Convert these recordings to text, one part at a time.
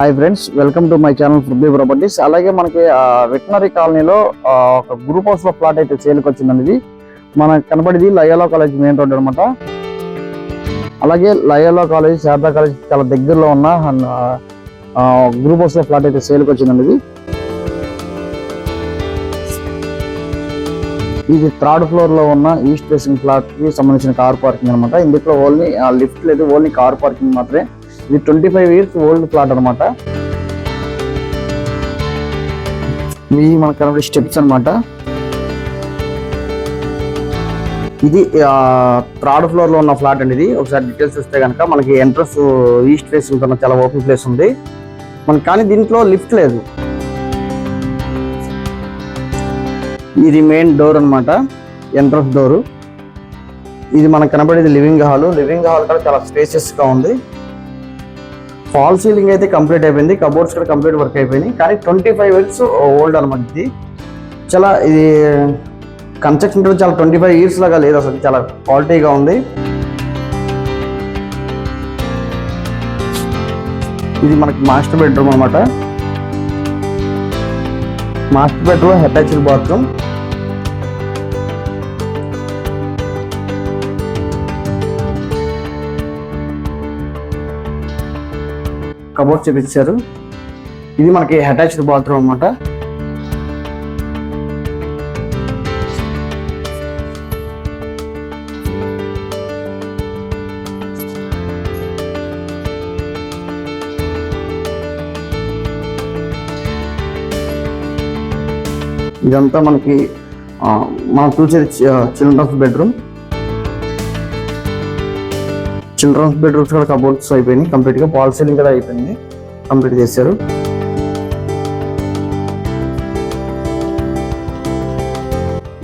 Hi friends welcome to my channel ఫుడ్బీ properties అలాగే మనకి veterinary కాలనీలో ఒక గ్రూప్ హౌస్లో ప్లాట్ అయితే సేల్కి వచ్చిందండి ఇది మనకు కనబడేది లయోలా కాలేజ్ మెయిన్ రోడ్ అనమాట అలాగే లయోలా కాలేజ్ శారదా కాలేజ్ చాలా దగ్గరలో ఉన్న గ్రూప్ హౌస్లో ప్లాట్ అయితే సేల్కి వచ్చిందండి ఇది ఇది థర్డ్ ఫ్లోర్లో ఉన్న ఈస్ట్ ఫేసింగ్ ఫ్లాట్కి సంబంధించిన కార్ పార్కింగ్ అనమాట ఇందులో ఓన్లీ లిఫ్ట్ లేదు ఓన్లీ కార్ పార్కింగ్ మాత్రమే. ఇది twenty five years old flat అనమాట ఇవి మనకు కనబడే స్టెప్స్ అన్నమాట. ఇది థర్డ్ ఫ్లోర్లో ఉన్న ఫ్లాట్ అండి ఇది. ఒకసారి డీటెయిల్స్ చూస్తే కనుక మనకి ఎంట్రన్స్ ఈస్ట్ ప్లేస్ ఉన్న చాలా ఓపెన్ ప్లేస్ ఉంది. మనకి కానీ దీంట్లో లిఫ్ట్ లేదు. ఇది మెయిన్ డోర్ అనమాట ఎంట్రన్స్ డోర్ ఇది మనకు కనబడేది లివింగ్ హాల్ లివింగ్ హాల్ కూడా చాలా స్పేసియస్గా ఉంది. ఫాల్ సీలింగ్ అయితే కంప్లీట్ అయిపోయింది కబోర్డ్స్ కూడా కంప్లీట్ వర్క్ అయిపోయినాయి. కానీ ట్వంటీ ఫైవ్ ఇయర్స్ ఓల్డ్ అనమాట ఇది. చాలా ఇది కన్స్ట్రక్షన్ కూడా చాలా ట్వంటీ ఫైవ్ ఇయర్స్ లాగా లేదు అసలు చాలా క్వాలిటీగా ఉంది. ఇది మనకి మాస్టర్ బెడ్రూమ్ అనమాట master bedroom attached bathroom cupboard చూపించారు. ఇది మనకి అటాచ్డ్ బాత్రూమ్ అన్నమాట. ఇదంతా మనకి ఆ, మనం చూసేది చిల్డ్రన్స్ బెడ్రూమ్. చిల్డ్రన్స్ బెడ్రూమ్స్ కూడా కబోర్డ్స్ అయిపోయినాయి. కంప్లీట్గా పాల్ సీలింగ్ కూడా అయిపోయింది. కంప్లీట్ చేశారు.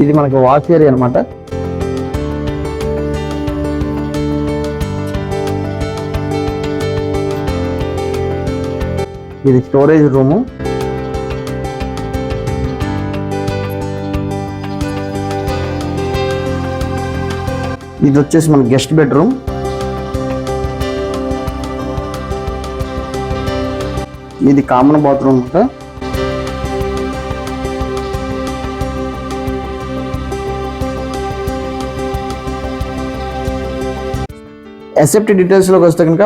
ఇది మనకి వాచ్ ఏరియా అనమాట ఇది స్టోరేజ్ రూము ఇది వచ్చేసి మన గెస్ట్ బెడ్రూమ్ ఇది కామన్ బాత్రూమ్ అంటే ఎసెప్ట్ డీటెయిల్స్లోకి వస్తే కనుక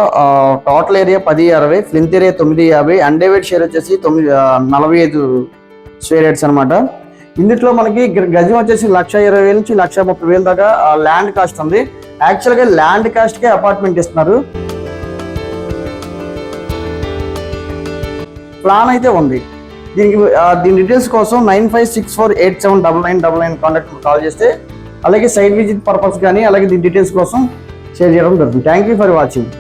టోటల్ ఏరియా పది అరవై ఫ్లింత్ ఏరియా తొమ్మిది యాభై అండేవేట్ షేర్ వచ్చేసి తొమ్మిది నలభై ఐదు స్వేర్ యార్డ్స్ అనమాట ఇందులో మనకి గ- గజం వచ్చేసి లక్ష ఇరవై వేల నుంచి లక్ష ముప్పై వేల దాకా ల్యాండ్ కాస్ట్ ఉంది. యాక్చువల్గా ల్యాండ్ కాస్ట్కే అపార్ట్మెంట్ ఇస్తున్నారు. ప్లాన్ అయితే ఉంది. దీనికి దీని డీటెయిల్స్ కోసం nine five six four eight seven double nine double nine contact call చేస్తే అలాగే సైట్ విజిట్ పర్పస్ కానీ అలాగే దీని డీటెయిల్స్ కోసం షేర్ చేయడం జరుగుతుంది. Thank you for watching